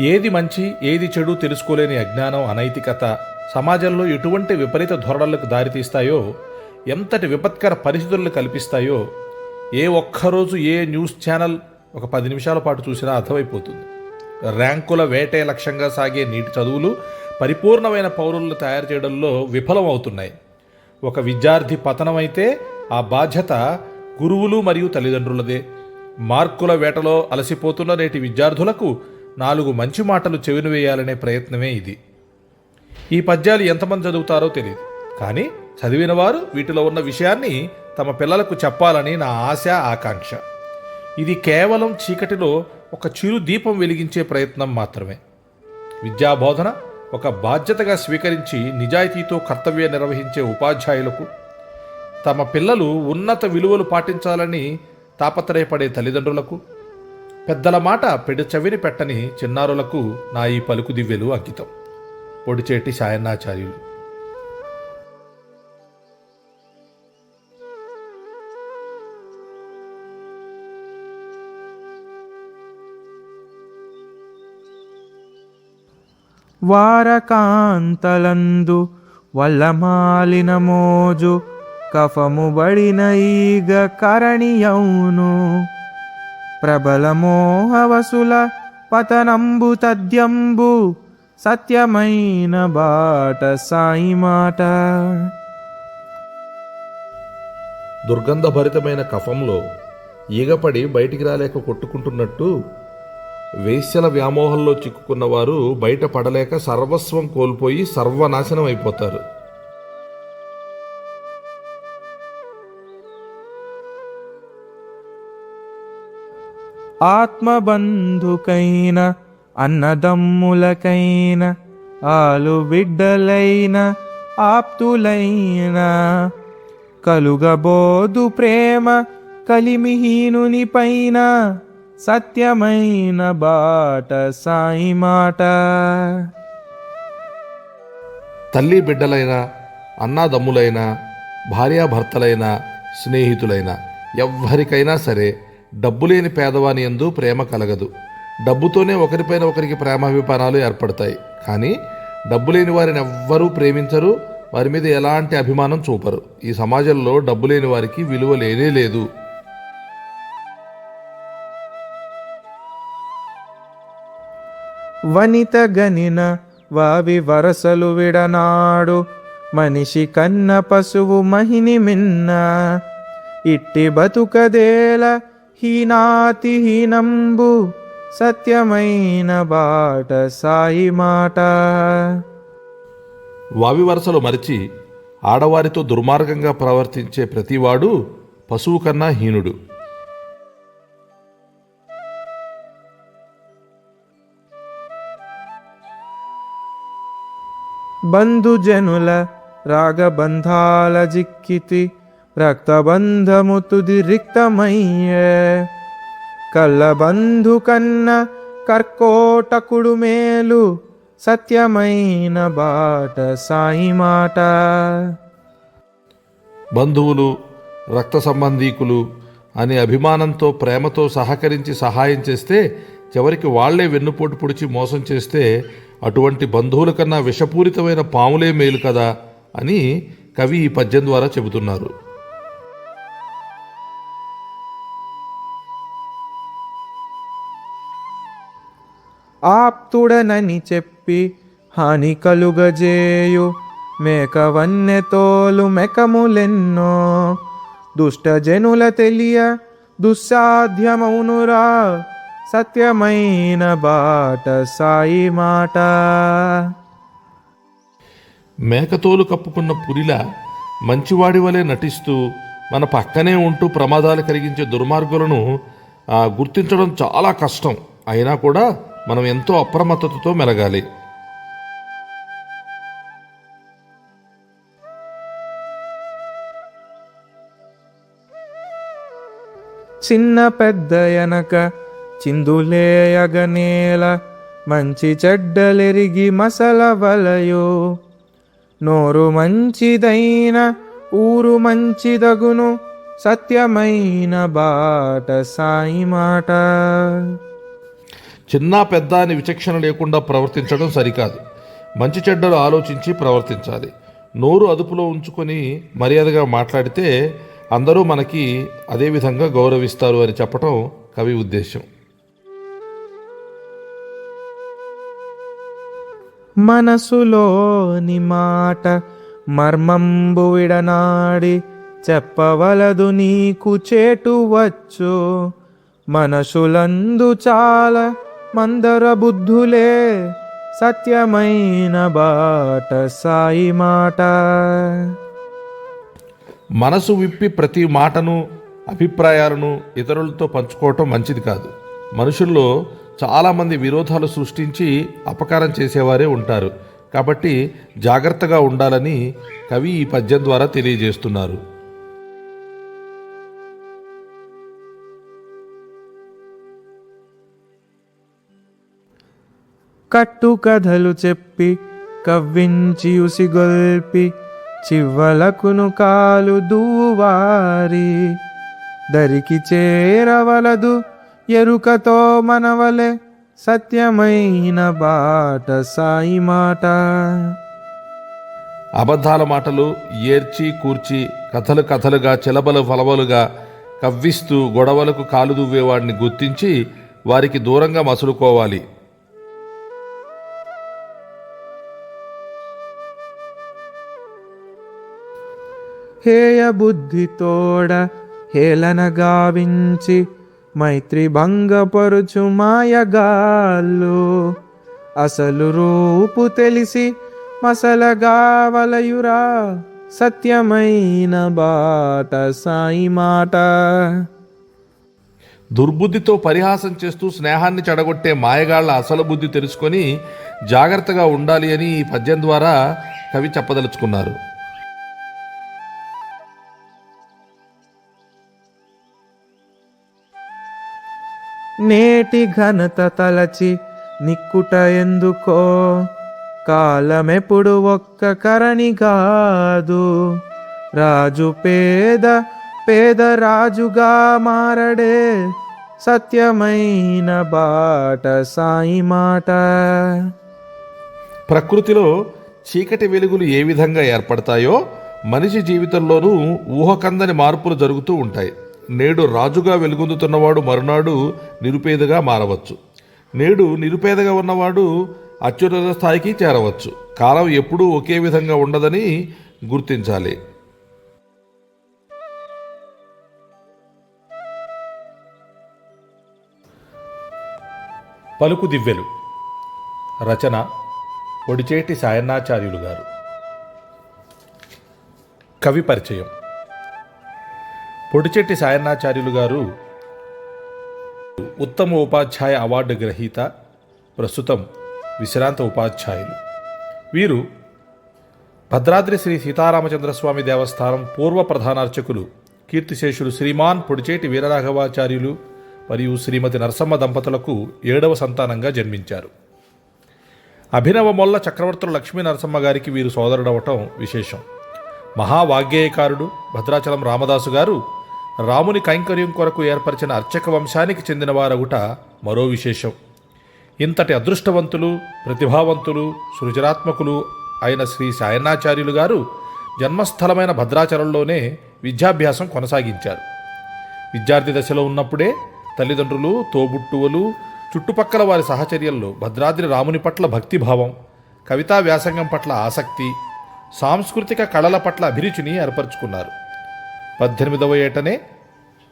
ఏది మంచి ఏది చెడు తెలుసుకోలేని అజ్ఞానం అనైతికత సమాజంలో ఎటువంటి విపరీత ధోరణులకు దారితీస్తాయో ఎంతటి విపత్కర పరిస్థితులను కల్పిస్తాయో ఏ ఒక్కరోజు ఏ న్యూస్ ఛానల్ ఒక పది నిమిషాల పాటు చూసినా అర్థమైపోతుంది. ర్యాంకుల వేటే లక్ష్యంగా సాగే నీటి చదువులు పరిపూర్ణమైన పౌరులను తయారు చేయడంలో విఫలమవుతున్నాయి. ఒక విద్యార్థి పతనమైతే ఆ బాధ్యత గురువులు మరియు తల్లిదండ్రులదే. మార్కుల వేటలో అలసిపోతున్న నేటి విద్యార్థులకు నాలుగు మంచి మాటలు చెవిన వేయాలనే ప్రయత్నమే ఇది. ఈ పద్యాలు ఎంతమంది చదువుతారో తెలియదు కానీ చదివిన వారు వీటిలో ఉన్న విషయాన్ని తమ పిల్లలకు చెప్పాలని నా ఆశ ఆకాంక్ష. ఇది కేవలం చీకటిలో ఒక చిరు దీపం వెలిగించే ప్రయత్నం మాత్రమే. విద్యాబోధన ఒక బాధ్యతగా స్వీకరించి నిజాయితీతో కర్తవ్యం నిర్వహించే ఉపాధ్యాయులకు తమ పిల్లలు ఉన్నత విలువలు పాటించాలని తాపత్రయపడే తల్లిదండ్రులకు పెద్దల మాట పెడచెవిని పెట్టని చిన్నారులకు నా ఈ పలుకు దివ్యలు అంకితం. పొడిచేటి సాయన్నాచార్యులు. వారకాంతలందు వల్లమాలిన మోజు కఫము బడిన ఈగ కరణియౌను. ప్రబల మోహవసుల పతనంబు తద్యంబు సత్యమైన బాట సాయి మాట. దుర్గంధభరితమైన కఫంలో ఈగపడి బయటికి రాలేక కొట్టుకుంటున్నట్టు వేశ్యల వ్యామోహంలో చిక్కుకున్నవారు బయట పడలేక సర్వస్వం కోల్పోయి సర్వనాశనం అయిపోతారు. ఆత్మబంధుకైన అన్నదమ్ములకైన ఆలు బిడ్డలైన ఆప్తులైన కలుగబోదు ప్రేమ కలిమిహీనుని పైన సత్యమైన బాట సాయి మాట. తల్లి బిడ్డలైన అన్నాదమ్ములైన భార్యాభర్తలైన స్నేహితులైన ఎవ్వరికైనా సరే డబ్బు లేని పేదవాని ఎందు ప్రేమ కలగదు. డబ్బుతోనే ఒకరిపైన ఒకరికి ప్రేమాభిమానాలు ఏర్పడతాయి. కానీ డబ్బు లేని వారిని ఎవ్వరూ ప్రేమించరు వారి మీద ఎలాంటి అభిమానం చూపరు. ఈ సమాజంలో డబ్బు లేని వారికి విలువ లేనే లేదు. వనిత గనిన వావి వరసలు విడనాడు మనిషి కన్న పశువు మహిని మిన్న ఇట్టి బతుకదేల హీనాతి హీనంబు సత్యమైన బాట సాయి మాట. వావి వరసలు మరిచి ఆడవారితో దుర్మార్గంగా ప్రవర్తించే ప్రతివాడు పశువు కన్నా హీనుడు. బంధుజనుల రాగబంధాల జిక్కితి రక్తబంధము తుది రిక్తమయ్యే కళ్ళబంధు కన్న కర్కోటకుడు మేలు సత్యమైన బాట సాయి మాట. బంధువులు రక్త సంబంధీకులు అనే అభిమానంతో ప్రేమతో సహకరించి సహాయం చేస్తే చివరికి వాళ్ళే వెన్నుపోటు పొడిచి మోసం చేస్తే అటువంటి బంధువుల కన్నా విషపూరితమైన పాములే మేలు కదా అని కవి ఈ పద్యం ద్వారా చెబుతున్నారు. ఆప్తుడనని చెప్పి హాని కలుగజేయు. మేకవన్నెతోలు మెకములెన్నో. దుష్టజనుల తెలియ దుస్సాధ్యమౌనురా సత్యమైన బాట సాయి మాట. మేకతోలు కప్పుకున్న పురిలా మంచివాడి వలె నటిస్తూ మన పక్కనే ఉంటూ ప్రమాదాలు కలిగించే దుర్మార్గులను గుర్తించడం చాలా కష్టం. అయినా కూడా మనం ఎంతో అప్రమత్తతతో మెలగాలి. చిన్న పెద్ద ఎనక చిందులేయగనేల మంచి చెడ్డలెరిగి మసల వలయో. నోరు మంచిదైన ఊరు మంచిదగును సత్యమైన బాట సాయి మాట. చిన్న పెద్ద అని విచక్షణ లేకుండా ప్రవర్తించడం సరికాదు. మంచి చెడ్డలు ఆలోచించి ప్రవర్తించాలి. నోరు అదుపులో ఉంచుకొని మర్యాదగా మాట్లాడితే అందరూ మనకి అదేవిధంగా గౌరవిస్తారు అని చెప్పటం కవి ఉద్దేశం. మనసులోని మాట మర్మంబు విడనాడి చెప్పవలదు నీకు చేటు వచ్చు. మనసులందు చాలా మందర బుద్ధులే సత్యమైన బాట సాయి మాట. మనసు విప్పి ప్రతి మాటను అభిప్రాయాలను ఇతరులతో పంచుకోవటం మంచిది కాదు. మనుషుల్లో చాలామంది విరోధాలు సృష్టించి అపకారం చేసేవారే ఉంటారు. కాబట్టి జాగ్రత్తగా ఉండాలని కవి ఈ పద్యం ద్వారా తెలియజేస్తున్నారు. కట్టు కథలు చెప్పి కవ్వించి ఉసిగొల్పి చివ్వలకును కాలు దూవారి. దరికి చేరవలదు ఎరుకతో మనవలే సత్యమైన బాట సాయి మాట. అబద్ధాల మాటలు ఏర్చి కూర్చి కథలు కథలుగా చిలబలు ఫలబలుగా కవ్విస్తూ గొడవలకు కాలు దువ్వేవాడిని గుర్తించి వారికి దూరంగా మసులుకోవాలి. హేయ బుద్ధితోడ హేళన గావించి మైత్రి భంగపరుచు మాయగాళ్ళు. అసలు రూపు తెలిసి మసలగావలయురా సత్యమైన బాట సాయి మాట. దుర్బుద్ధితో పరిహాసం చేస్తూ స్నేహాన్ని చెడగొట్టే మాయగాళ్ళ అసలు బుద్ధి తెలుసుకొని జాగ్రత్తగా ఉండాలి అని ఈ పద్యం ద్వారా కవి చెప్పదలుచుకున్నారు. నేటి ఘనత తలచి నిక్కుట ఎందుకో? కాలమెప్పుడు ఒక్క కరణి కాదు. రాజు పేద పేద రాజుగా మారడే సత్యమైన బాట సాయి మాట. ప్రకృతిలో చీకటి వెలుగులు ఏ విధంగా ఏర్పడతాయో మనిషి జీవితంలోనూ ఊహకందని మార్పులు జరుగుతూ ఉంటాయి. నేడు రాజుగా వెలుగొందుతున్నవాడు మరునాడు నిరుపేదగా మారవచ్చు. నేడు నిరుపేదగా ఉన్నవాడు అత్యున్నత స్థాయికి చేరవచ్చు. కాలం ఎప్పుడూ ఒకే విధంగా ఉండదని గుర్తించాలి. పలుకు దివ్యలు రచన పొడిచేటి సాయన్నాచార్యులు గారు. కవి పరిచయం. పొడిచెట్టి సాయన్నాచార్యులు గారు ఉత్తమ ఉపాధ్యాయ అవార్డు గ్రహీత ప్రస్తుతం విశ్రాంత ఉపాధ్యాయులు. వీరు భద్రాద్రి శ్రీ సీతారామచంద్రస్వామి దేవస్థానం పూర్వ ప్రధానార్చకులు కీర్తిశేషులు శ్రీమాన్ పొడిచేటి వీరరాఘవాచార్యులు మరియు శ్రీమతి నరసమ్మ దంపతులకు ఏడవ సంతానంగా జన్మించారు. అభినవ మొల్ల చక్రవర్తుల లక్ష్మీ నరసమ్మ గారికి వీరు సోదరుడవటం విశేషం. మహావాగ్గేయకారుడు భద్రాచలం రామదాసు గారు రాముని కైంకర్యం కొరకు ఏర్పరిచిన అర్చక వంశానికి చెందినవారగుట మరో విశేషం. ఇంతటి అదృష్టవంతులు ప్రతిభావంతులు సృజనాత్మకులు అయిన శ్రీ సాయన్నాచార్యులు గారు జన్మస్థలమైన భద్రాచలంలోనే విద్యాభ్యాసం కొనసాగించారు. విద్యార్థి దశలో ఉన్నప్పుడే తల్లిదండ్రులు తోబుట్టువులు చుట్టుపక్కల వారి సహచర్యల్లో భద్రాద్రి రాముని పట్ల భక్తిభావం కవితా వ్యాసంగం పట్ల ఆసక్తి సాంస్కృతిక కళల పట్ల అభిరుచిని ఏర్పరచుకున్నారు. పద్దెనిమిదవ ఏటనే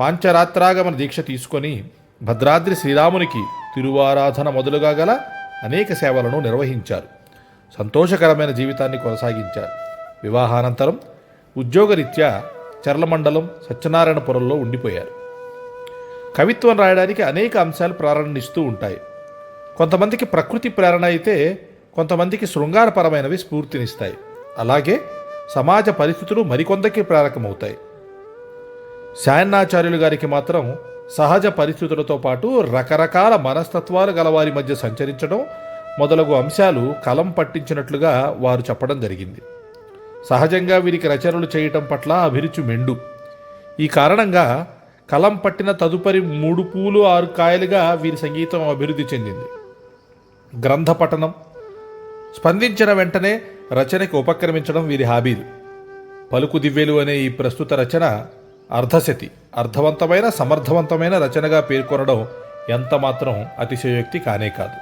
పాంచరాత్రాగమన దీక్ష తీసుకొని భద్రాద్రి శ్రీరామునికి తిరువారాధన మొదలుగా గల అనేక సేవలను నిర్వహించారు. సంతోషకరమైన జీవితాన్ని కొనసాగించారు. వివాహానంతరం ఉద్యోగరీత్యా చర్లమండలం సత్యనారాయణపురంలో ఉండిపోయారు. కవిత్వం రాయడానికి అనేక అంశాలు ప్రారంభిస్తూ ఉంటాయి. కొంతమందికి ప్రకృతి ప్రేరణ అయితే కొంతమందికి శృంగారపరమైనవి స్ఫూర్తినిస్తాయి. అలాగే సమాజ పరిస్థితులు మరికొందరికి ప్రేరకమవుతాయి. శాయన్నాచార్యులు గారికి మాత్రం సహజ పరిస్థితులతో పాటు రకరకాల మనస్తత్వాలు గలవారి మధ్య సంచరించడం మొదలగు అంశాలు కలం పట్టించినట్లుగా వారు చెప్పడం జరిగింది. సహజంగా వీరికి రచనలు చేయటం పట్ల అభిరుచి మెండు. ఈ కారణంగా కలం పట్టిన తదుపరి మూడు పూలు ఆరు కాయలుగా వీరి సంగీతం అభివృద్ధి చెందింది. గ్రంథ పఠనం. స్పందించిన వెంటనే రచనకి ఉపక్రమించడం వీరి హాబీలు. పలుకు దివ్యలు అనే ఈ ప్రస్తుత రచన అర్ధశతి అర్థవంతమైన సమర్థవంతమైన రచనగా పేర్కొనడం ఎంతమాత్రం అతిశయోక్తి కానే కాదు.